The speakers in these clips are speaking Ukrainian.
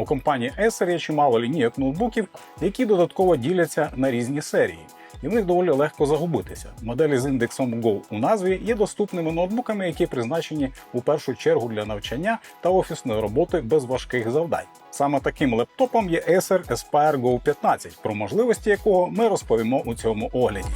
У компанії Acer є чимало лінійок ноутбуків, які додатково діляться на різні серії, і в них доволі легко загубитися. Моделі з індексом Go у назві є доступними ноутбуками, які призначені у першу чергу для навчання та офісної роботи без важких завдань. Саме таким лептопом є Acer Aspire Go 15, про можливості якого ми розповімо у цьому огляді.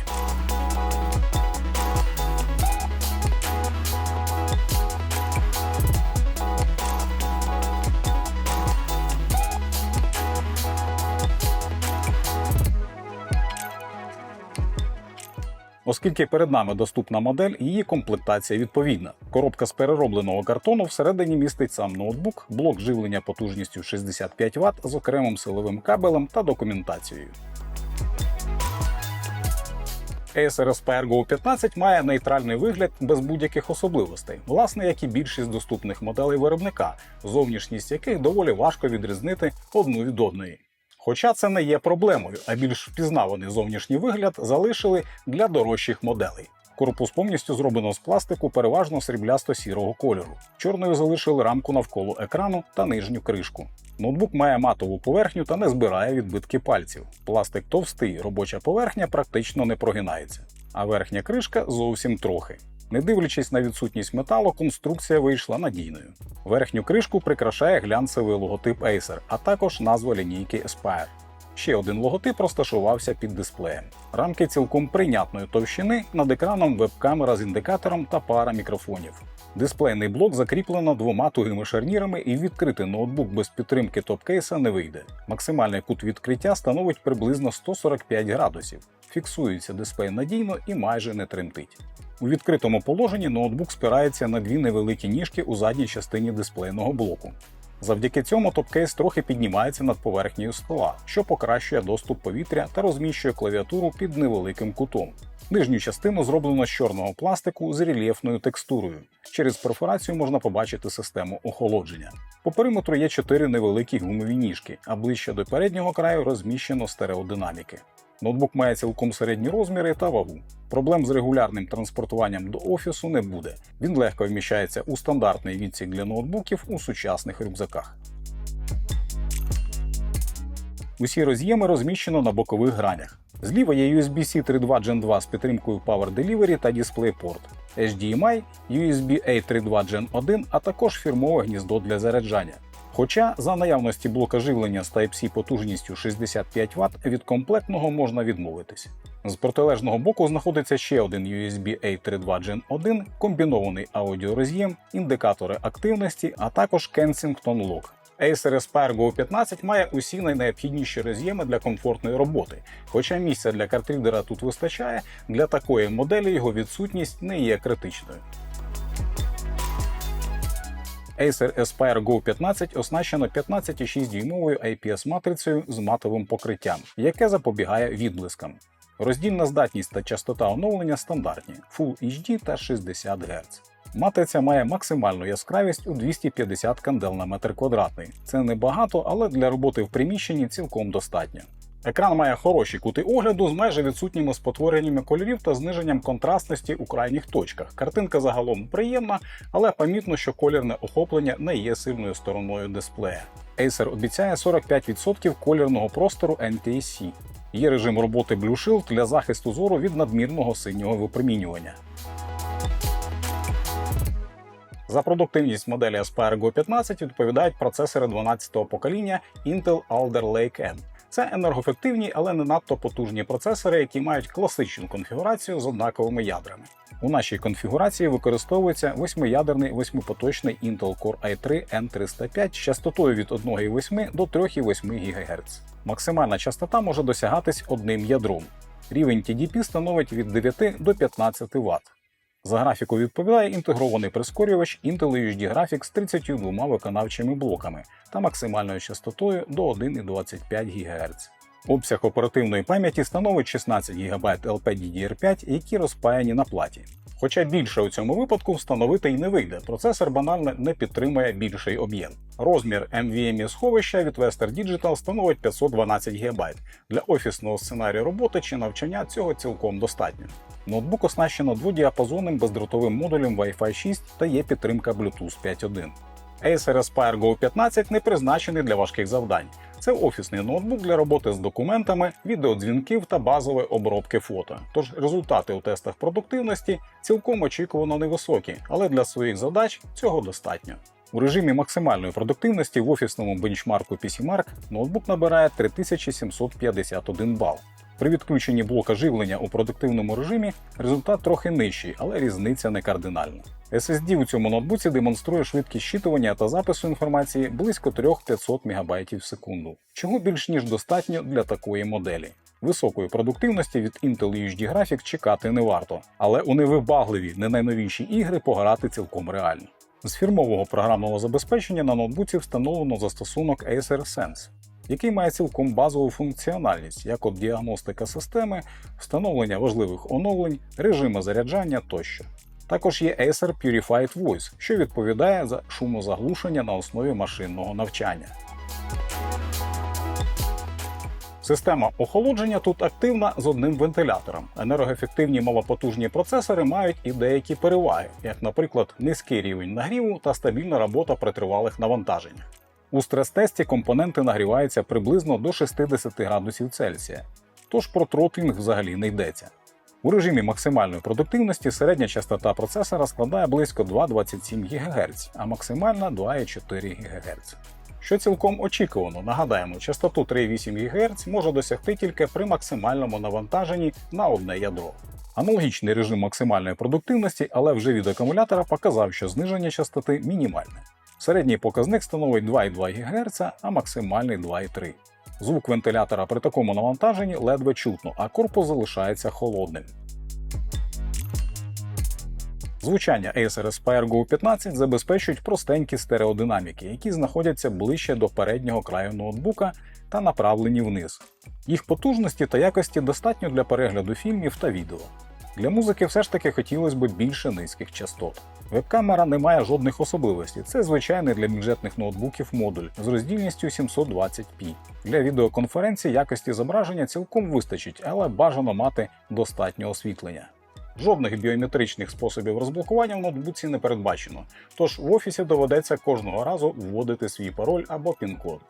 Оскільки перед нами доступна модель, її комплектація відповідна. Коробка з переробленого картону всередині містить сам ноутбук, блок живлення потужністю 65 Вт з окремим силовим кабелем та документацією. Aspire Go 15 має нейтральний вигляд без будь-яких особливостей, власне, як і більшість доступних моделей виробника, зовнішність яких доволі важко відрізнити одну від одної. Хоча це не є проблемою, а більш впізнаваний зовнішній вигляд залишили для дорожчих моделей. Корпус повністю зроблено з пластику, переважно сріблясто-сірого кольору. Чорною залишили рамку навколо екрану та нижню кришку. Ноутбук має матову поверхню та не збирає відбитки пальців. Пластик товстий, робоча поверхня практично не прогинається, а верхня кришка зовсім трохи. Не дивлячись на відсутність металу, конструкція вийшла надійною. Верхню кришку прикрашає глянцевий логотип Acer, а також назва лінійки Aspire. Ще один логотип розташувався під дисплеєм. Рамки цілком прийнятної товщини, над екраном веб-камера з індикатором та пара мікрофонів. Дисплейний блок закріплено двома тугими шарнірами і відкрити ноутбук без підтримки топкейса не вийде. Максимальний кут відкриття становить приблизно 145 градусів. Фіксується дисплей надійно і майже не тремтить. У відкритому положенні ноутбук спирається на дві невеликі ніжки у задній частині дисплейного блоку. Завдяки цьому топкейс трохи піднімається над поверхнею стола, що покращує доступ повітря та розміщує клавіатуру під невеликим кутом. Нижню частину зроблено з чорного пластику з рельєфною текстурою. Через перфорацію можна побачити систему охолодження. По периметру є чотири невеликі гумові ніжки, а ближче до переднього краю розміщено стереодинаміки. Ноутбук має цілком середні розміри та вагу. Проблем з регулярним транспортуванням до офісу не буде. Він легко вміщається у стандартний відсік для ноутбуків у сучасних рюкзаках. Усі роз'єми розміщено на бокових гранях. Зліва є USB-C 3.2 Gen 2 з підтримкою Power Delivery та DisplayPort, HDMI, USB A 3.2 Gen 1, а також фірмове гніздо для заряджання. Хоча за наявності блока живлення з Type-C потужністю 65 Вт від комплектного можна відмовитись. З протилежного боку знаходиться ще один USB A 3.2 Gen 1, комбінований аудіороз'єм, індикатори активності, а також Kensington Lock. Acer Aspire Go 15 має усі найнеобхідніші роз'єми для комфортної роботи. Хоча місця для картридера тут вистачає, для такої моделі його відсутність не є критичною. Acer Aspire Go 15 оснащено 15,6 дюймовою IPS-матрицею з матовим покриттям, яке запобігає відблискам. Роздільна здатність та частота оновлення стандартні Full HD та 60 Гц. Матриця має максимальну яскравість у 250 кандел на метр квадратний. Це небагато, але для роботи в приміщенні цілком достатньо. Екран має хороші кути огляду з майже відсутніми спотвореннями кольорів та зниженням контрастності у крайніх точках. Картинка загалом приємна, але помітно, що колірне охоплення не є сильною стороною дисплея. Acer обіцяє 45% колірного простору NTSC. Є режим роботи Blue Shield для захисту зору від надмірного синього випромінювання. За продуктивність моделі Aspire Go 15 відповідають процесори 12-го покоління Intel Alder Lake N. Це енергоефективні, але не надто потужні процесори, які мають класичну конфігурацію з однаковими ядрами. У нашій конфігурації використовується восьмиядерний восьмипоточний Intel Core i3 N305 з частотою від 1,8 до 3,8 ГГц. Максимальна частота може досягатись одним ядром. Рівень TDP становить від 9 до 15 Вт. За графіку відповідає інтегрований прискорювач Intel UHD Graphics з 32 виконавчими блоками та максимальною частотою до 1,25 ГГц. Обсяг оперативної пам'яті становить 16 ГБ LPDDR5, які розпаяні на платі. Хоча більше у цьому випадку встановити й не вийде, процесор банально не підтримує більший об'єм. Розмір NVMe сховища від Western Digital становить 512 ГБ. Для офісного сценарію роботи чи навчання цього цілком достатньо. Ноутбук оснащено дводіапазонним бездротовим модулем Wi-Fi 6 та є підтримка Bluetooth 5.1. Acer Aspire Go 15 не призначений для важких завдань. Це офісний ноутбук для роботи з документами, відеодзвінків та базової обробки фото. Тож результати у тестах продуктивності цілком очікувано невисокі, але для своїх задач цього достатньо. У режимі максимальної продуктивності в офісному бенчмарку PCMark ноутбук набирає 3751 бал. При відключенні блока живлення у продуктивному режимі результат трохи нижчий, але різниця не кардинальна. SSD у цьому ноутбуці демонструє швидкість щитування та запису інформації близько 3500 МБ в секунду, чого більш ніж достатньо для такої моделі. Високої продуктивності від Intel UHD Graphics чекати не варто, але у невибагливі, не найновіші ігри пограти цілком реально. З фірмового програмного забезпечення на ноутбуці встановлено застосунок Acer Sense, який має цілком базову функціональність, як от діагностика системи, встановлення важливих оновлень, режими заряджання тощо. Також є Acer Purified Voice, що відповідає за шумозаглушення на основі машинного навчання. Система охолодження тут активна з одним вентилятором. Енергоефективні малопотужні процесори мають і деякі переваги, як, наприклад, низький рівень нагріву та стабільна робота при тривалих навантаженнях. У стрес-тесті компоненти нагріваються приблизно до 60 градусів Цельсія, тож про тротлінг взагалі не йдеться. У режимі максимальної продуктивності середня частота процесора складає близько 2,27 ГГц, а максимальна 2,4 ГГц. Що цілком очікувано, нагадаємо, частоту 3,8 ГГц може досягти тільки при максимальному навантаженні на одне ядро. Аналогічний режим максимальної продуктивності, але вже від акумулятора показав, що зниження частоти мінімальне. Середній показник становить 2,2 ГГц, а максимальний 2,3. Звук вентилятора при такому навантаженні ледве чутно, а корпус залишається холодним. Звучання Acer Aspire Go 15 забезпечують простенькі стереодинаміки, які знаходяться ближче до переднього краю ноутбука та направлені вниз. Їх потужності та якості достатньо для перегляду фільмів та відео. Для музики все ж таки хотілося б більше низьких частот. Веб-камера не має жодних особливостей. Це звичайний для бюджетних ноутбуків модуль з роздільністю 720p. Для відеоконференцій якості зображення цілком вистачить, але бажано мати достатньо освітлення. Жодних біометричних способів розблокування в ноутбуці не передбачено, тож в офісі доведеться кожного разу вводити свій пароль або пін-код.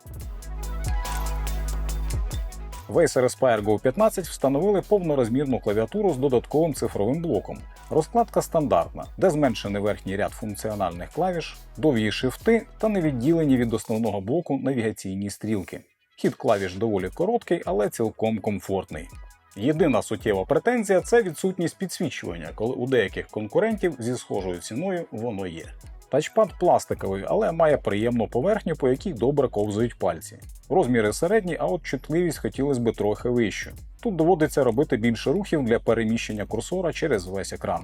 В Acer Aspire Go 15 встановили повнорозмірну клавіатуру з додатковим цифровим блоком. Розкладка стандартна, де зменшений верхній ряд функціональних клавіш, довгі шифти та невідділені від основного блоку навігаційні стрілки. Хід клавіш доволі короткий, але цілком комфортний. Єдина суттєва претензія це відсутність підсвічування, коли у деяких конкурентів зі схожою ціною воно є. Тачпад пластиковий, але має приємну поверхню, по якій добре ковзають пальці. Розміри середні, а от чутливість хотілося б трохи вищу. Тут доводиться робити більше рухів для переміщення курсора через весь екран.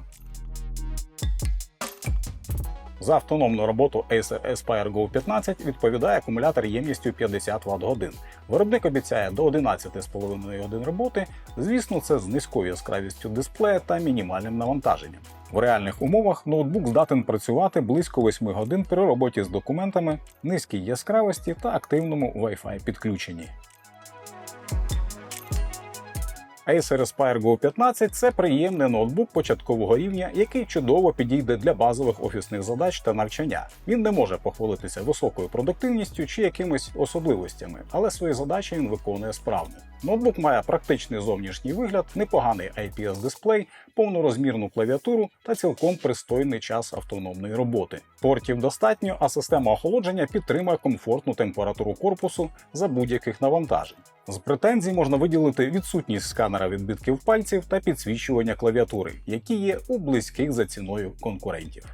За автономну роботу Acer Aspire Go 15 відповідає акумулятор ємністю 50 Вт годин. Виробник обіцяє до 11,5 годин роботи. Звісно, це з низькою яскравістю дисплея та мінімальним навантаженням. В реальних умовах ноутбук здатен працювати близько 8 годин при роботі з документами, низькій яскравості та активному Wi-Fi підключенні. Acer Aspire Go 15 це приємний ноутбук початкового рівня, який чудово підійде для базових офісних задач та навчання. Він не може похвалитися високою продуктивністю чи якимись особливостями, але свої задачі він виконує справно. Ноутбук має практичний зовнішній вигляд, непоганий IPS-дисплей, повнорозмірну клавіатуру та цілком пристойний час автономної роботи. Портів достатньо, а система охолодження підтримує комфортну температуру корпусу за будь-яких навантажень. З претензій можна виділити відсутність сканера відбитків пальців та підсвічування клавіатури, які є у близьких за ціною конкурентів.